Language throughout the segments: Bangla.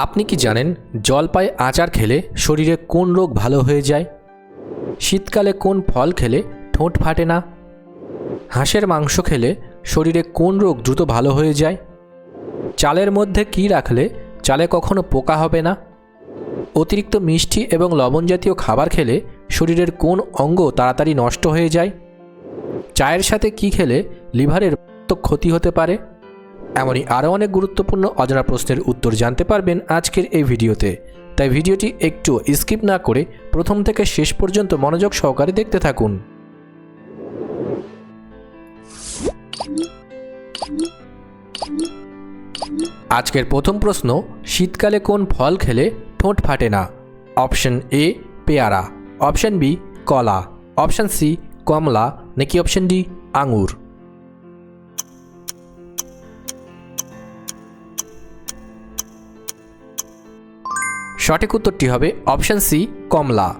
আপনি কি জানেন জলপাই আচার খেলে শরীরে কোন রোগ ভালো হয়ে যায়? শীতকালে কোন ফল খেলে ঠোঁট ফাটে না? হাঁসের মাংস খেলে শরীরে কোন রোগ দ্রুত ভালো হয়ে যায়? চালের মধ্যে কি রাখলে চালে কখনো পোকা হবে না? অতিরিক্ত মিষ্টি এবং লবণ জাতীয় খাবার খেলে শরীরের কোন অঙ্গ তাড়াতাড়ি নষ্ট হয়ে যায়? চায়ের সাথে কি খেলে লিভারের ক্ষতি হতে পারে? এমনই আরও অনেক গুরুত্বপূর্ণ অজানা প্রশ্নের উত্তর জানতে পারবেন আজকের এই ভিডিওতে। তাই ভিডিওটি একটু স্কিপ না করে প্রথম থেকে শেষ পর্যন্ত মনোযোগ সহকারে দেখতে থাকুন। আজকের প্রথম প্রশ্ন, শীতকালে কোন ফল খেলে ঠোঁট ফাটে না? অপশন এ, পেয়ারা। অপশন বি, কলা। অপশন সি, কমলা। নাকি অপশন ডি, আঙুর? সঠিক উত্তরটি হবে অপশান সি, কমলা।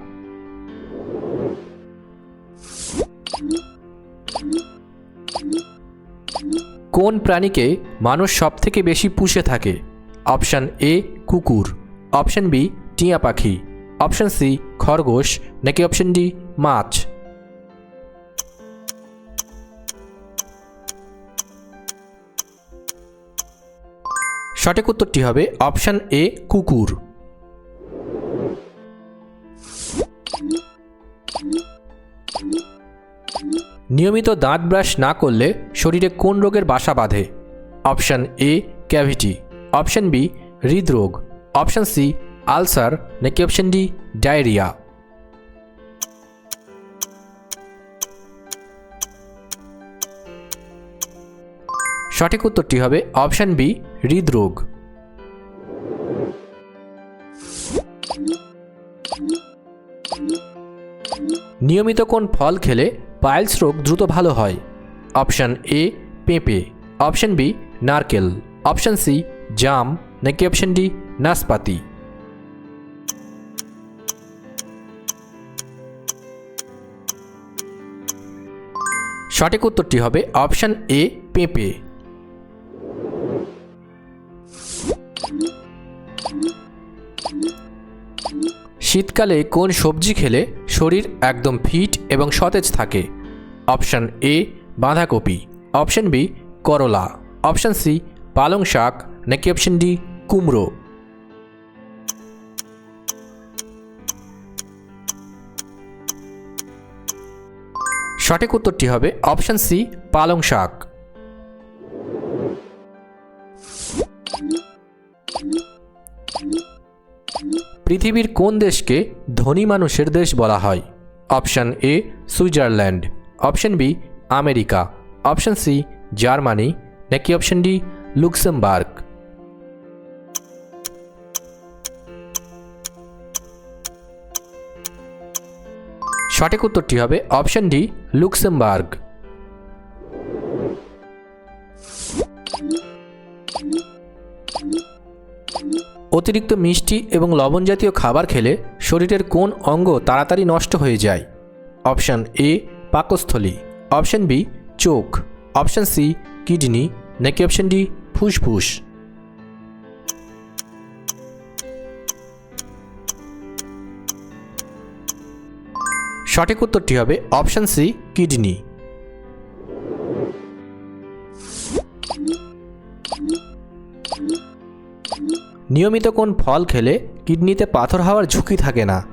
কোন প্রাণীকে মানুষ সবথেকে বেশি পুষে থাকে? অপশান এ, কুকুর। অপশান বি, টিয়া পাখি। অপশান সি, খরগোশ। নাকি অপশান ডি, মাছ? সঠিক উত্তরটি হবে অপশান এ, কুকুর। নিয়মিত দাঁত ব্রাশ না করলে শরীরে কোন রোগের বাসা বাঁধে? Option A cavity option B হৃদরোগ। Option C ulcer. নাকি অপশন ডি ডায়রিয়া। সঠিক উত্তরটি হবে অপশন বি হৃদরোগ। নিয়মিত কোন ফল খেলে পাইলস রোগ দ্রুত ভালো হয়? অপশান এ পেঁপে। অপশান বি নারকেল। অপশান সি জাম। নাকি অপশন ডি নাশপাতি? সঠিক উত্তরটি হবে অপশান এ পেঁপে। শীতকালে কোন সবজি খেলে শরীর একদম ফিট এবং সতেজ থাকে? অপশন এ, বাঁধাকপি। অপশন বি, করলা। অপশন সি, পালং শাক। নাকি অপশন ডি, কুমড়ো। সঠিক উত্তরটি হবে অপশন সি, পালং শাক। পৃথিবীর কোন দেশকে ধনী মানুষের দেশ বলা হয়? Option A, Switzerland. Option B, America. Option C, Germany. নাকি অপশন ডি, লুক্সেমবার্গ? সঠিক উত্তরটি হবে অপশন ডি, লুক্সেমবার্গ। অতিরিক্ত মিষ্টি এবং লবণ জাতীয় খাবার খেলে শরীরের কোন অঙ্গ তাড়াতাড়ি নষ্ট হয়ে যায়? অপশান এ, পাকস্থলী। অপশান বি, চোখ। Option C, kidney. নাকি অপশান ডি, ফুসফুস? সঠিক উত্তরটি হবে অপশান সি, কিডনি। নিয়মিত কোন ফল খেলে কিডনিতে পাথর হওয়ার ঝুঁকি থাকে না?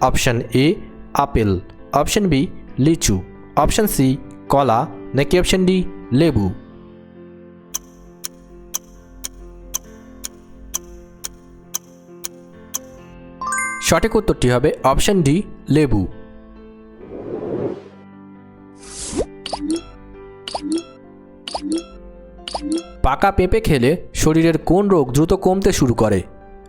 Option A, apple. Option B, লিচু। অপশান সি, কলা। নাকি অপশান ডি, লেবু? সঠিক উত্তরটি হবে অপশান ডি, লেবু। পাকা পেঁপে খেলে শরীরের কোন রোগ দ্রুত কমতে শুরু করে?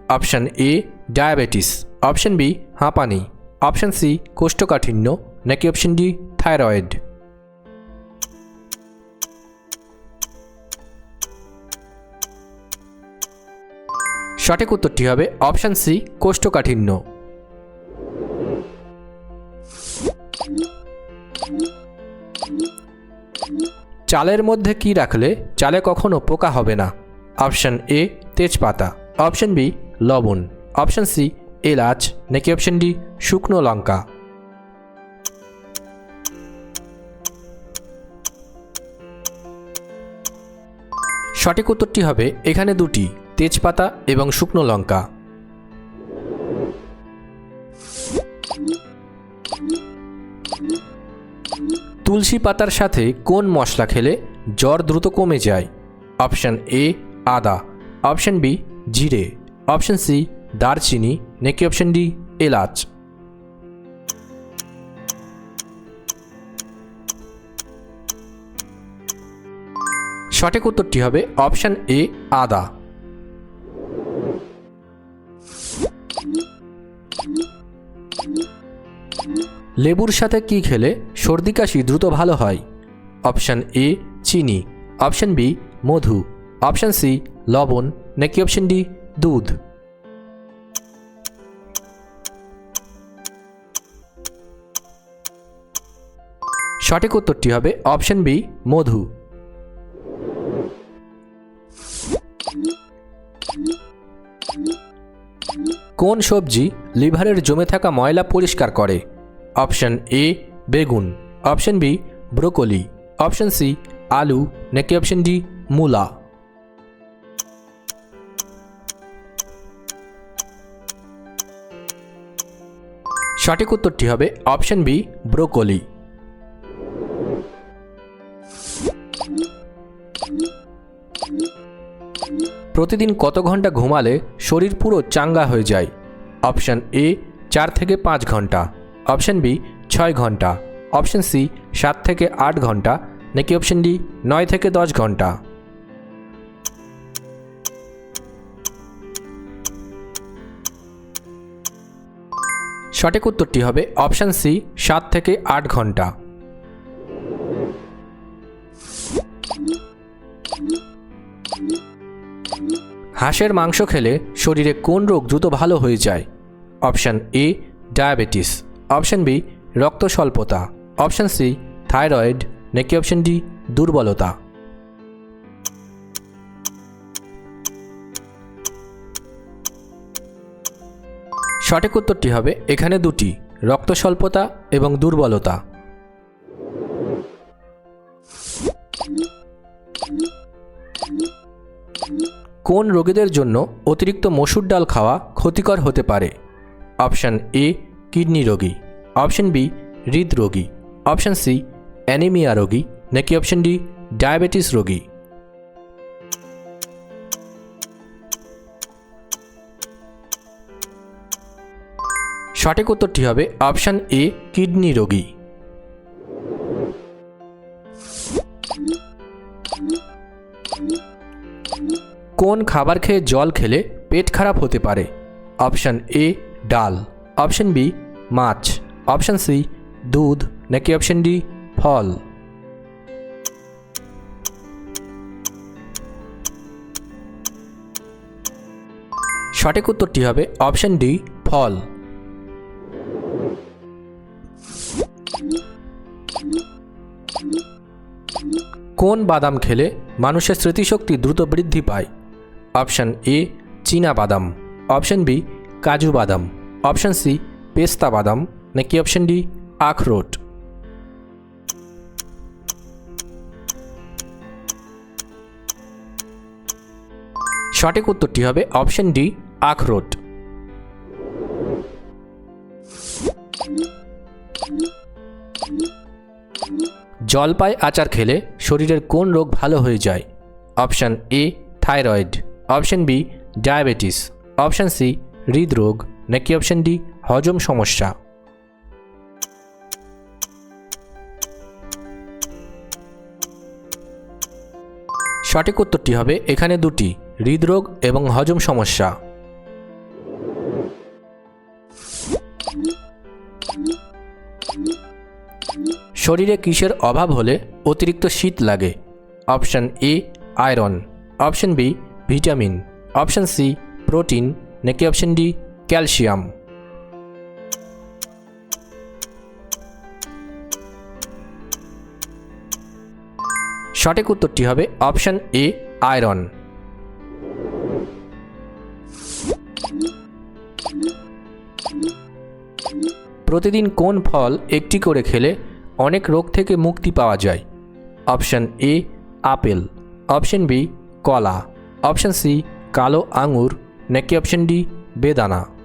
Option A, diabetes. Option B, হাঁপানি। অপশান সি, কোষ্ঠকাঠিন্য। নাকি অপশান ডি, থাইরয়েড। সঠিক উত্তরটি হবে অপশান সি, কোষ্ঠকাঠিন্য। চালের মধ্যে কি রাখলে চালে কখনো পোকা হবে না? অপশন এ, তেজপাতা। অপশন বি, লবণ। অপশান সি, এলাচ। নাকি অপশান ডি, শুকনো লঙ্কা? সঠিক উত্তরটি হবে এখানে দুটি, তেজপাতা এবং শুকনো লঙ্কা। তুলসী পাতার সাথে কোন মশলা খেলে জ্বর দ্রুত কমে যায়? অপশান এ, আদা। অপশান বি, জিরে। অপশান সি, দারচিনি। নাকি অপশান ডি, এলাচ? সঠিক উত্তরটি হবে অপশান এ, আদা। লেবুর সাথে কি খেলে সর্দি কাশি দ্রুত ভালো হয়? অপশান এ, চিনি। অপশান বি, মধু। অপশান সি, লবণ। নাকি অপশান ডি, দুধ? সঠিক উত্তরটি হবে অপশান বি, মধু। কোন সবজি লিভারের জমে থাকা ময়লা পরিষ্কার করে? অপশান এ, বেগুন। Option B, broccoli. Option C, আলু। নাকি অপশন ডি, মূলা। সঠিক উত্তরটি হবে অপশান বি, ব্রোকলি। প্রতিদিন কত ঘণ্টা ঘুমালে শরীর পুরো চাঙ্গা হয়ে যায়? অপশন এ, চার থেকে পাঁচ ঘণ্টা। অপশান বি, ছয় ঘণ্টা। অপশান সি, সাত থেকে আট ঘণ্টা, নাকি অপশান ডি, নয় থেকে দশ ঘণ্টা। সঠিক উত্তরটি হবে অপশান সি, সাত থেকে আট ঘণ্টা। হাঁসের মাংস খেলে শরীরে কোন রোগ দ্রুত ভালো হয়ে যায়? Option A, diabetes. Option B রক্ত স্বল্পতা অপশান সি, থাইরয়েড। নাকি অপশান ডি, দুর্বলতা। সঠিক উত্তরটি হবে এখানে দুটি রক্ত স্বল্পতা এবং দুর্বলতা। কোন রোগীদের জন্য অতিরিক্ত মসুর ডাল খাওয়া ক্ষতিকর হতে পারে? অপশান এ কিডনি রোগী অপশান বি হৃদরোগী অপশান সি অ্যানিমিয়া রোগী, নাকি অপশান ডি ডায়াবেটিস রোগী? সঠিক উত্তরটি হবে অপশান এ কিডনি রোগী। কোন খাবার খেয়ে জল খেলে পেট খারাপ হতে পারে? অপশন এ ডাল। অপশান বি, মাছ। অপশান সি, দুধ। নাকি অপশান ডি, ফল। সঠিক উত্তরটি হবে অপশান ডি, ফল। কোন বাদাম খেলে মানুষের স্মৃতিশক্তি দ্রুত বৃদ্ধি পায়? অপশান এ, চীনা বাদাম। অপশান বি, কাজু বাদাম। অপশান সি, পেস্তা বাদাম, নাকি অপশান ডি আখরোট সঠিক উত্তরটি হবে অপশান ডি আখরোট জলপাই আচার খেলে শরীরের কোন রোগ ভালো হয়ে যায়? Option A, thyroid. Option B, diabetes. Option C, হৃদরোগ। নাকি অপশান ডি হজম সমস্যা। সঠিক উত্তরটি হবে এখানে দুটি, হৃদরোগ এবং হজম সমস্যা। শরীরে কিসের অভাব হলে অতিরিক্ত শীত লাগে? Option A iron. Option B vitamin. Option C protein. নাকি অপশান ডি ক্যালসিয়াম। সঠিক উত্তরটি হবে অপশান এ, আয়রন। প্রতিদিন কোন ফল একটি করে খেলে অনেক রোগ থেকে মুক্তি পাওয়া যায়? Option A, apple. Option B, কলা। অপশান সি, কালো আঙুর। নাকি অপশন ডি, বেদানা।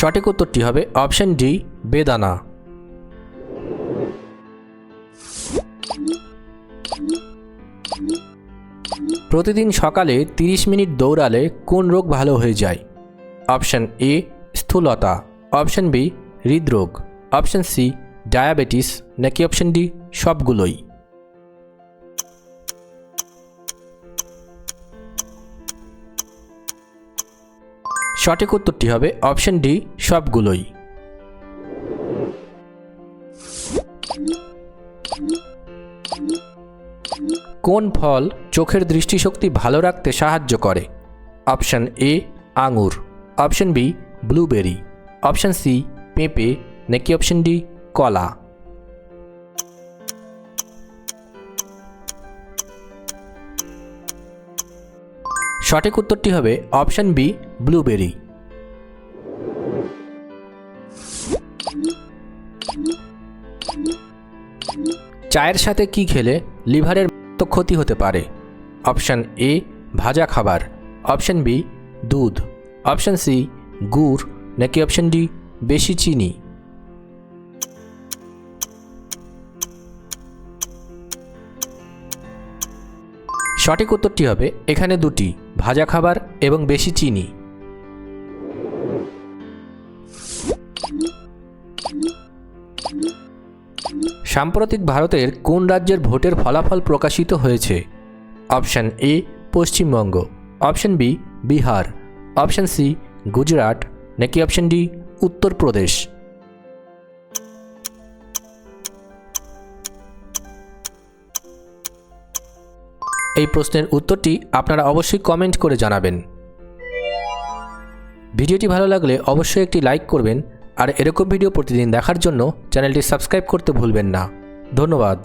সঠিক উত্তরটি হবে অপশান ডি, বেদানা। প্রতিদিন সকালে 30 মিনিট দৌড়ালে কোন রোগ ভালো হয়ে যায়? অপশান এ, স্থূলতা। অপশান বি, হৃদরোগ। Option C, diabetes. নাকি অপশান ডি, সবগুলোই। সঠিক উত্তরটি হবে অপশান ডি, সবগুলোই। কোন ফল চোখের দৃষ্টিশক্তি ভালো রাখতে সাহায্য করে? অপশান এ, আঙুর। Option B, blueberry. Option C, পেঁপে। নাকি অপশান ডি, কলা। সঠিক উত্তরটি হবে অপশান বি, ব্লুবেরি। চায়ের সাথে কি খেলে লিভারের ক্ষতি হতে পারে? অপশান এ, ভাজা খাবার। অপশান বি, দুধ। অপশান সি, গুড়। নাকি অপশান ডি, বেশি চিনি। সঠিক উত্তরটি হবে এখানে দুটি। ভাজা খাবার এবং বেশি চিনি। সাম্প্রতিক ভারতের কোন রাজ্যের ভোটের ফলাফল প্রকাশিত হয়েছে? Option A Paschimbanga. Option B Bihar. Option C Gujarat. নাকি অপশান ডি উত্তরপ্রদেশ? এই প্রশ্নের উত্তরটি আপনারা অবশ্যই কমেন্ট করে জানাবেন। ভিডিওটি ভালো লাগলে অবশ্যই একটি লাইক করবেন, আর এরকম ভিডিও প্রতিদিন দেখার জন্য চ্যানেলটি সাবস্ক্রাইব করতে ভুলবেন না। ধন্যবাদ।